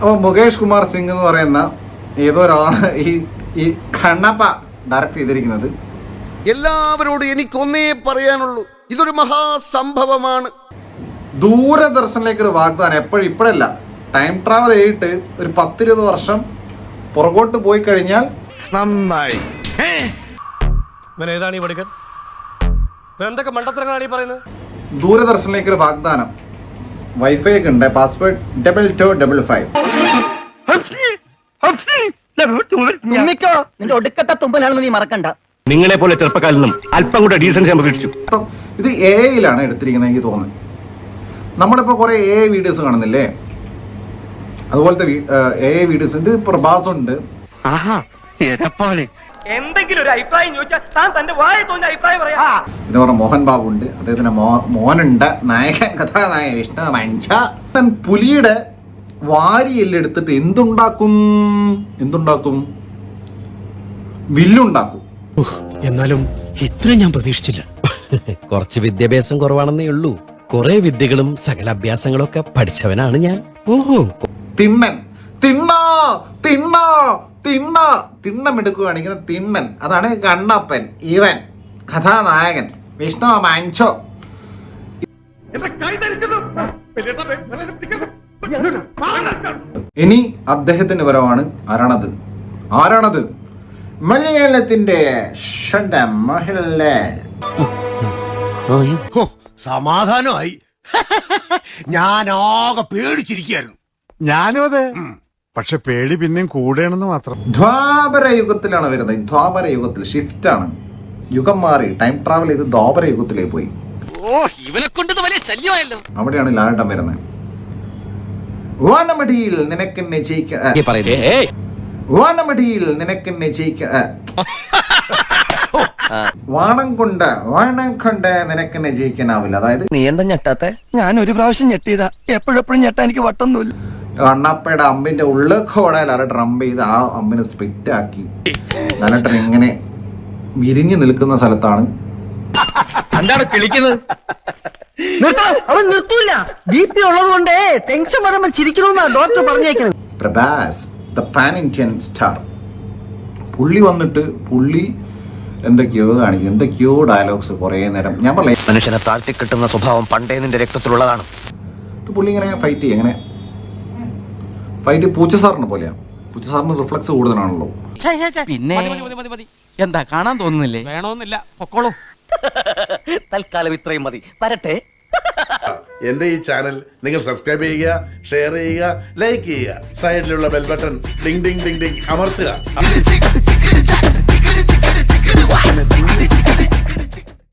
അപ്പൊ മുകേഷ് കുമാർ സിംഗ് എന്ന് പറയുന്ന ഏതോ ഒരാളാണ് ഈ ഈ കണ്ണപ്പ ഡയറക്ട് ചെയ്തിരിക്കുന്നത്. എല്ലാവരോടും എനിക്കൊന്നേ പറയാനുള്ളൂ ഇതൊരു മഹാസംഭവമാണ്. ദൂരദർശനിലേക്ക് ഒരു വാഗ്ദാനം എപ്പോഴും ഇപ്പോഴല്ല. ടൈം ട്രാവൽ ചെയ്തിട്ട് ഒരു പത്തിരുപത് വർഷം പുറകോട്ട് പോയി കഴിഞ്ഞാൽ നന്നായി. ഏതാണ് ഈ പഠിക്കൻ എന്തൊക്കെ മണ്ടത്തരങ്ങളാണ് ഈ പറയുന്നത്? ദൂരദർശനിലേക്ക് ഒരു വാഗ്ദാനം. വൈഫൈ ഒക്കെ ഉണ്ട്. Password double two double five നിന്റെ ഒടുക്കത്തെ തുമ്പലാണെന്ന് നീ മറക്കണ്ട. നിങ്ങളെ പോലെ ചെറുപ്പക്കാരിൽ നിന്നും അല്പം കൂടെ ഡീസൻസി ഞാൻ പ്രതീക്ഷിച്ചു ഇത് എ ഐയിലാണ് എടുത്തിരിക്കുന്നത് എനിക്ക് തോന്നുന്നത്. നമ്മളിപ്പോൾ കുറേ എ ഐ വീഡിയോസ് കാണുന്നില്ലേ? അതുപോലത്തെ എ ഐ വീഡിയോസ് ഇത് പ്രഭാസമുണ്ട് എന്തെങ്കിലും ഒരു അഭിപ്രായം ചോദിച്ചാൽ താൻ തന്റെ വായ തോന്നിയ അഭിപ്രായം പറയാ. പിന്നെ പറഞ്ഞ മോഹൻ ബാബു ഉണ്ട് അദ്ദേഹത്തിന്റെ മോനുണ്ട്. നായകൻ കഥാനായകൻ വിഷ്ണു മഞ്ച പുലിയുടെ വാരിയെല്ലെടുത്തിട്ട് എന്തുണ്ടാക്കും? എന്തുണ്ടാക്കും? വില്ലുണ്ടാക്കും. എന്നാലും ഇത്ര ഞാൻ പ്രതീക്ഷിച്ചില്ല. കുറച്ച് വിദ്യാഭ്യാസം കുറവാണെന്നേ ഉള്ളൂ. കുറെ വിദ്യകളും സകല അഭ്യാസങ്ങളൊക്കെ പഠിച്ചവനാണ് ഞാൻ. ഓഹോ. തിണ്ണൻ. തിണ്ണ തിണ്ണ. തിണ്ണ തിണ്ണം എടുക്കുകയാണെങ്കിൽ തിണ്ണൻ. അതാണ് കണ്ണപ്പൻ ഇവൻ കഥാനായകൻ. വിഷ്ണു മാൻഷോ ഇനി അദ്ദേഹത്തിന്റെ വരവാണ് ആരാണത്? ആരാണത്? മലയാളത്തിന്റെ സമാധാനമായി. ഞാൻ ആകെ പേടിച്ചിരിക്കുന്നു ഞാനും അതെ. പക്ഷെ പേടി പിന്നെയും കൂടെയാണെന്ന് മാത്രം. ദ്വാപര യുഗത്തിലാണ് വരുന്നത്. ദ്വാപര യുഗത്തിൽ ഷിഫ്റ്റ് ആണ്. യുഗം മാറി. ടൈം ട്രാവൽ ചെയ്ത് ദ്വാപര യുഗത്തിലേക്ക് പോയി. ഇവനെ കൊണ്ട് വലിയ ശല്യമായല്ലോ. അവിടെയാണ് ലാലട്ടം വരുന്നത്. വാനമടിയിൽ നിനക്കെന്നെ ജയിക്ക വാനമടിയിൽ നിനക്കെന്നെ ജയിക്ക വാണം കൊണ്ട് വാണം കൊണ്ട് നിനക്കെന്നെ ജയിക്കാനാവില്ല. അതായത് നീ എന്താ ഞെട്ടാത്തെ? ഞാൻ ഒരു പ്രാവശ്യം ഞെട്ടിയതാ. എപ്പോഴെപ്പോഴും ഞെട്ടാ എനിക്ക് വട്ടൊന്നുമില്ല. അണ്ണപ്പയുടെ അമ്പിന്റെ ഉള്ളക്കോടെ ലാലട്ടൻ അമ്പ് ചെയ്ത് ആ അമ്പിനെ സ്പിറ്റ് ആക്കി. ലാലട്ടൻ ഇങ്ങനെ വിരിഞ്ഞു നിൽക്കുന്ന സ്ഥലത്താണ്. എന്താണ് കിളിക്കുന്നത്? അവൻ നിർത്തൂല. ബി പി ഉള്ളത് കൊണ്ടേ ടെൻഷൻ വരുമ്പോ ചിരിക്കണമെന്നാ ഡോക്ടർ പറഞ്ഞേക്കുന്നത്. Prabhas the pan Indian star പുള്ളി വന്നിട്ട് പുള്ളി എന്തൊക്കെയോ കാണിക്കും എന്തൊക്കെയോ ഡയലോഗ്സ് കുറേ നേരം. ഞാൻ പറയാം മനുഷ്യനെ താഴ്ത്തി കിട്ടുന്ന സ്വഭാവം പണ്ടേ നിന്റെ രക്തത്തിലുള്ളതാണ്. പുള്ളി ഇങ്ങനെ ഫൈറ്റ് ചെയ്യും. എങ്ങനെ ഫൈറ്റ് പൂച്ച സാറിനെ പോലെയാ. പൂച്ച സാറിന് റിഫ്ലക്സ് കൂടുതലാണല്ലോ. പിന്നെ എന്താ കാണാൻ തോന്നുന്നില്ലേ? വേണമെന്നില്ല പൊക്കോളൂ. തൽക്കാലം ഇത്രയും മതി. വരട്ടെ. എന്റെ ഈ ചാനൽ നിങ്ങൾ സബ്സ്ക്രൈബ് ചെയ്യുക ഷെയർ ചെയ്യുക ലൈക്ക് ചെയ്യുക. സൈഡിലുള്ള bell button ding ding ding ding അമർത്തുക.